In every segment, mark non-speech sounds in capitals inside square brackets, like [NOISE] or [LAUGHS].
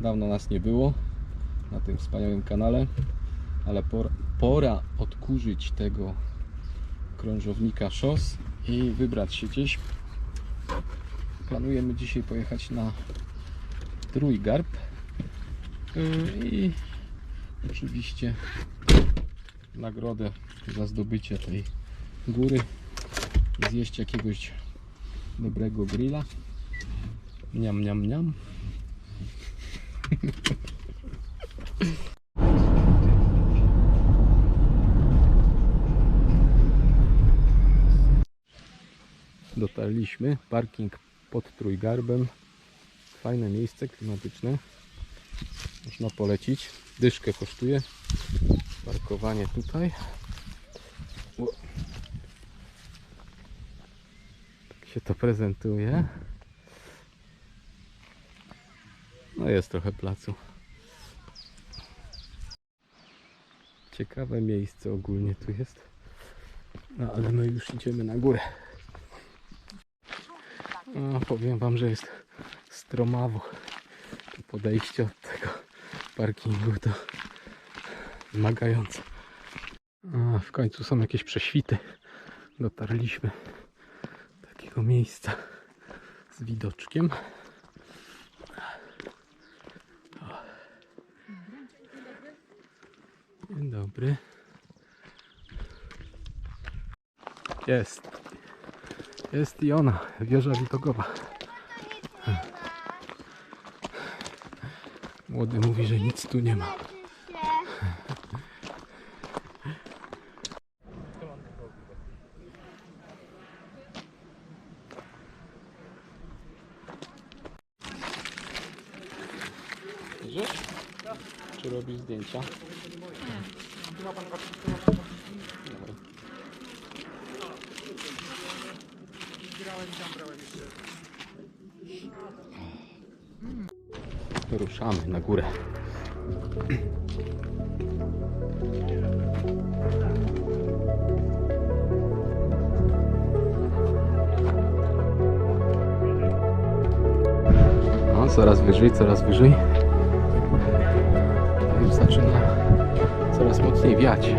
nas nie było na tym wspaniałym kanale, ale pora, pora odkurzyć tego krążownika szos i wybrać się gdzieś. Planujemy dzisiaj pojechać na Trójgarb Yy, i oczywiście nagrodę za zdobycie tej góry zjeść jakiegoś dobrego grilla Niam, niam, niam. Dotarliśmy. Parking pod Trójgarbem. Fajne miejsce klimatyczne. Można polecić. Dyszkę kosztuje. Parkowanie tutaj. Tak się to prezentuje. No jest trochę placu. Ciekawe miejsce ogólnie tu jest. No ale my już idziemy na górę. No, powiem wam, że jest stromawo. To podejście od tego parkingu to wymagające. A w końcu są jakieś prześwity. Dotarliśmy do takiego miejsca z widoczkiem. Dzień dobry. Jest. Jest i ona, wieża widokowa. Młody mówi, że nic tu nie ma. Czy robisz zdjęcia? Dobra. Ruszamy na górę. No, coraz wyżej, coraz wyżej. Już zaczyna coraz mocniej wiać.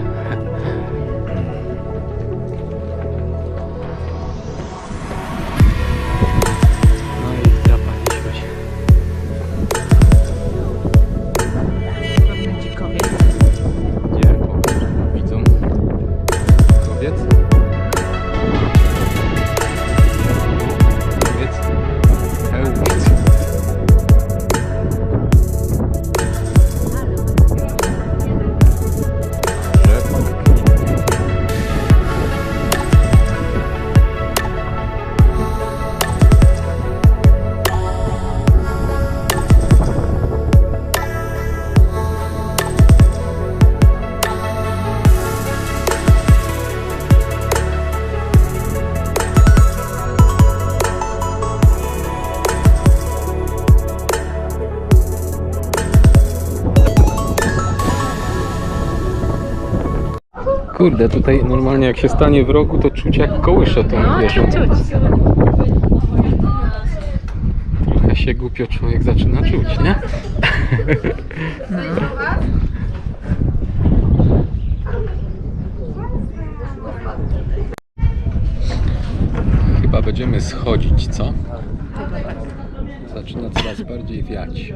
Kurde, tutaj normalnie jak się stanie w rogu, to czuć jak kołysze tą No, wieżą. czuć, czuć. Trochę się głupio człowiek zaczyna czuć, nie? [LAUGHS] Chyba będziemy schodzić, co? Zaczyna coraz bardziej wiać.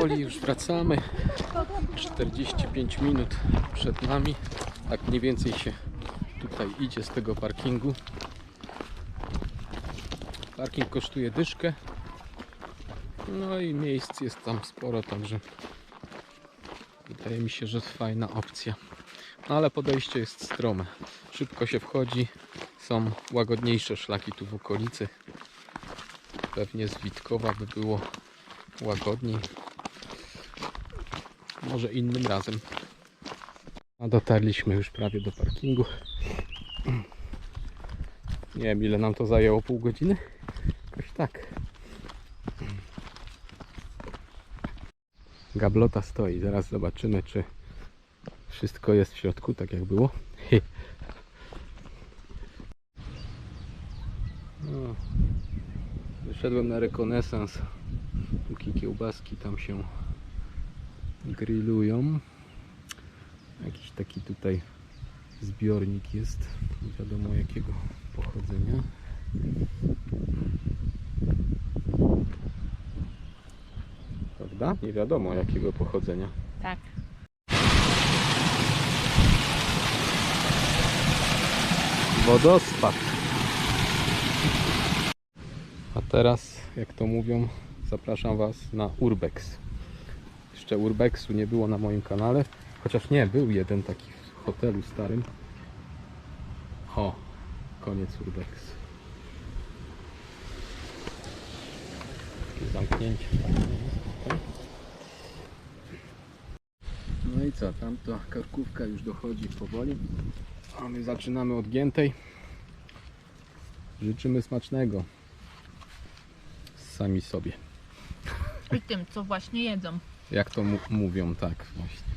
Powoli już wracamy. 45 minut przed nami. Tak mniej więcej się tutaj idzie z tego parkingu. Parking kosztuje dyszkę. No i miejsc jest tam sporo, także wydaje mi się, że fajna opcja. No ale podejście jest strome. Szybko się wchodzi. Są łagodniejsze szlaki tu w okolicy. Pewnie z Witkowa by było łagodniej. Może innym razem. A dotarliśmy już prawie do parkingu. Nie wiem ile nam to zajęło, pół godziny? Jakoś tak. Gablota stoi, zaraz zobaczymy czy wszystko jest w środku tak jak było. [LAUGHS] No, Wszedłem na rekonesans. Póki kiełbaski tam się grillują. Jakiś taki tutaj zbiornik jest. Nie wiadomo jakiego pochodzenia. Prawda? Nie wiadomo jakiego pochodzenia. Tak. Wodospad. A teraz, jak to mówią, zapraszam Was na Urbex. Jeszcze Urbexu nie było na moim kanale, chociaż nie, był jeden taki w hotelu starym. O, koniec Urbex. Takie zamknięcie. No i co, tamta karkówka już dochodzi powoli. A my zaczynamy od giętej. Życzymy smacznego. Sami sobie. I tym, co właśnie jedzą. Jak to mówią, tak właśnie.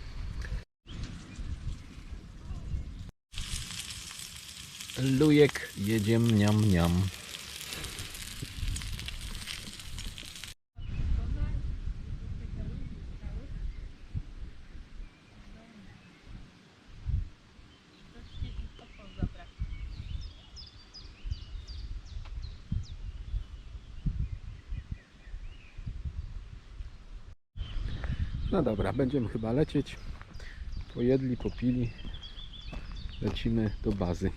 Lujek jedzie mniam mniam. No dobra, będziemy chyba lecieć. Pojedli, popili. Lecimy do bazy.